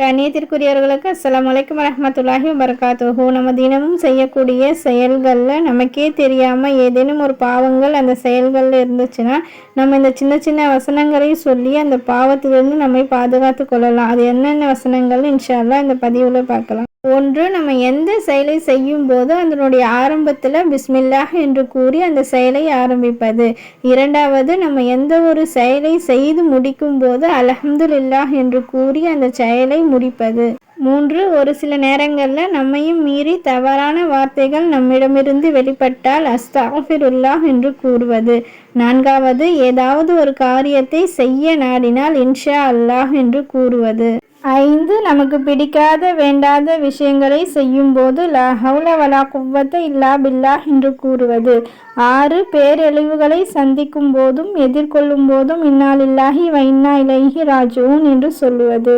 கண்ணியத்திற்குரியவர்களுக்கு அஸ்லாம் வலைக்கம் வரமத்துல்லாஹி வரகாத்துஹூ நம்ம தினமும் செய்யக்கூடிய செயல்களில் நமக்கே தெரியாமல் ஏதேனும் ஒரு பாவங்கள் அந்த செயல்களில் இருந்துச்சுன்னா நம்ம இந்த சின்ன சின்ன வசனங்களையும் சொல்லி அந்த பாவத்திலிருந்து நம்மை பாதுகாத்து கொள்ளலாம். அது என்னென்ன வசனங்கள் இன்ஷால்லா இந்த பதிவில் பார்க்கலாம். ஒன்று நம்ம எந்த செயலை செய்யும் போது அதனுடைய ஆரம்பத்தில் பிஸ்மில்லாஹ் என்று கூறி அந்த செயலை ஆரம்பிப்பது. இரண்டாவது நம்ம எந்த ஒரு செயலை செய்து முடிக்கும் போது அலஹம்துல்லாஹ் என்று கூறி அந்த செயலை முடிப்பது. மூன்று ஒரு சில நேரங்களில் நம்மையும் மீறி தவறான வார்த்தைகள் நம்மிடமிருந்து வெளிப்பட்டால் அஸ்தாஃபிருல்லாஹ் என்று கூறுவது. நான்காவது ஏதாவது ஒரு காரியத்தை செய்ய நாடினால் இன்ஷா அல்லாஹ் என்று கூறுவது. ஐந்து நமக்கு பிடிக்காத வேண்டாத விஷயங்களை செய்யும்போது லா ஹவுல வலா இல்லா பில்லா என்று கூறுவது. ஆறு பேரழிவுகளை சந்திக்கும் போதும் எதிர்கொள்ளும் போதும் இன்னாலில்லாஹி வைன்னா இலகி ராஜூன் என்று சொல்லுவது.